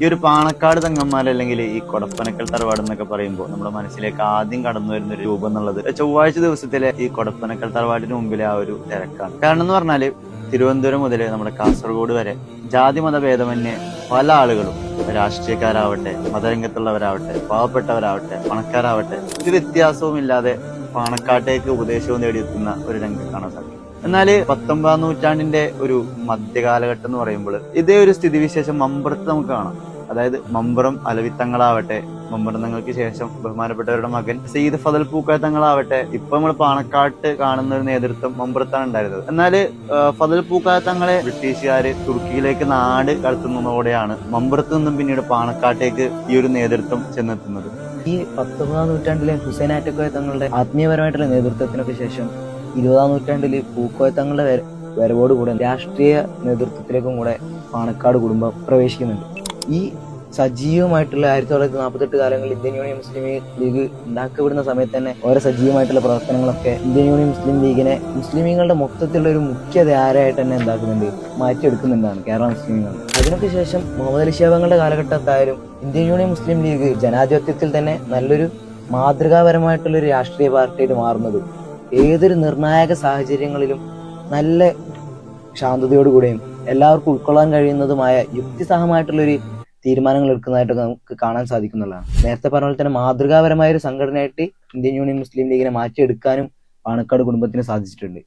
ഈ ഒരു പാണക്കാട് തങ്ങന്മാർ അല്ലെങ്കിൽ ഈ കൊടപ്പനക്കൽ തറവാട് എന്നൊക്കെ പറയുമ്പോൾ നമ്മുടെ മനസ്സിലേക്ക് ആദ്യം കടന്നു വരുന്ന ഒരു രൂപം എന്നുള്ളത് ചൊവ്വാഴ്ച ദിവസത്തിലെ ഈ കൊടപ്പനക്കൽ തറവാടിന് മുമ്പിലെ ആ ഒരു തിരക്കാണ്. കാരണം എന്ന് പറഞ്ഞാൽ തിരുവനന്തപുരം മുതൽ നമ്മുടെ കാസർഗോഡ് വരെ ജാതി മത ഭേദമന്യേ പല ആളുകളും രാഷ്ട്രീയക്കാരാവട്ടെ മതരംഗത്തുള്ളവരാവട്ടെ പാവപ്പെട്ടവരാവട്ടെ പണക്കാരാവട്ടെ ഒരു വ്യത്യാസവും ഇല്ലാതെ പാണക്കാട്ടേക്ക് ഉപദേശവും നേടിയെത്തുന്ന ഒരു രംഗം കാണാൻ സാധിക്കും. എന്നാൽ പത്തൊമ്പതാം നൂറ്റാണ്ടിന്റെ ഒരു മധ്യകാലഘട്ടം എന്ന് പറയുമ്പോൾ ഇതേ ഒരു സ്ഥിതിവിശേഷം മമ്പുറത്ത് നമുക്ക് കാണാം. അതായത് മമ്പുറം അലവിത്തങ്ങളാവട്ടെ മമ്പുറം തങ്ങൾക്ക് ശേഷം ബഹുമാനപ്പെട്ടവരുടെ മകൻ സെയ്ദ് ഫതൽ പൂക്ക തങ്ങളാവട്ടെ ഇപ്പൊ നമ്മൾ പാണക്കാട്ട് കാണുന്ന ഒരു നേതൃത്വം മമ്പുറത്താണ് ഉണ്ടായിരുന്നത്. എന്നാൽ ആ, ഫതൽ പൂക്ക ബ്രിട്ടീഷുകാർ തുർക്കിയിലേക്ക് നാട് കടത്തുന്നതോടെയാണ് മമ്പുറത്ത് നിന്നും പിന്നീട് പാണക്കാട്ടേക്ക് ഈ ഒരു നേതൃത്വം ചെന്നെത്തുന്നത്. ഈ പത്തൊമ്പതാം നൂറ്റാണ്ടിലെ ഹുസൈൻ ആറ്റക്കോയ തങ്ങളുടെ ആത്മീയപരമായിട്ടുള്ള നേതൃത്വത്തിനൊക്കെ ശേഷം ഇരുപതാം നൂറ്റാണ്ടിൽ പൂക്കോയത്തങ്ങളുടെ കൂടെ വരവോടുകൂടെ രാഷ്ട്രീയ നേതൃത്വത്തിലേക്കും കൂടെ പാണക്കാട് കുടുംബം പ്രവേശിക്കുന്നുണ്ട്. ഈ സജീവമായിട്ടുള്ള ആയിരത്തി തൊള്ളായിരത്തി നാൽപ്പത്തെട്ട് കാലങ്ങളിൽ ഇന്ത്യൻ യൂണിയൻ മുസ്ലിം ലീഗ് ഉണ്ടാക്കപ്പെടുന്ന സമയത്ത് തന്നെ ഓരോ സജീവമായിട്ടുള്ള പ്രവർത്തനങ്ങളൊക്കെ ഇന്ത്യൻ യൂണിയൻ മുസ്ലിം ലീഗിനെ മുസ്ലിമീങ്ങളുടെ മൊത്തത്തിലുള്ള ഒരു മുഖ്യധാരയായിട്ട് തന്നെ എന്താക്കുന്നുണ്ട് മാറ്റിയെടുക്കുന്നുണ്ടാണ് കേരള മുസ്ലിമീങ്ങൾ അതിനൊക്കെ ശേഷം മുഹമ്മദ് അലി കാലഘട്ടത്തായാലും ഇന്ത്യൻ യൂണിയൻ മുസ്ലിം ലീഗ് ജനാധിപത്യത്തിൽ തന്നെ നല്ലൊരു മാതൃകാപരമായിട്ടുള്ള ഒരു രാഷ്ട്രീയ പാർട്ടിയായിട്ട് മാറുന്നതും ഏതൊരു നിർണായക സാഹചര്യങ്ങളിലും നല്ല ശാന്തതയോടുകൂടെയും എല്ലാവർക്കും ഉൾക്കൊള്ളാൻ കഴിയുന്നതുമായ യുക്തിസഹമായിട്ടുള്ളൊരു തീരുമാനങ്ങൾ എടുക്കുന്നതായിട്ടൊക്കെ നമുക്ക് കാണാൻ സാധിക്കുന്നുള്ളതാണ്. നേരത്തെ പറഞ്ഞ പോലെ തന്നെ മാതൃകാപരമായ ഒരു സംഘടനയായിട്ട് ഇന്ത്യൻ യൂണിയൻ മുസ്ലിം ലീഗിനെ മാറ്റിയെടുക്കാനും പാണക്കാട് കുടുംബത്തിന് സാധിച്ചിട്ടുണ്ട്.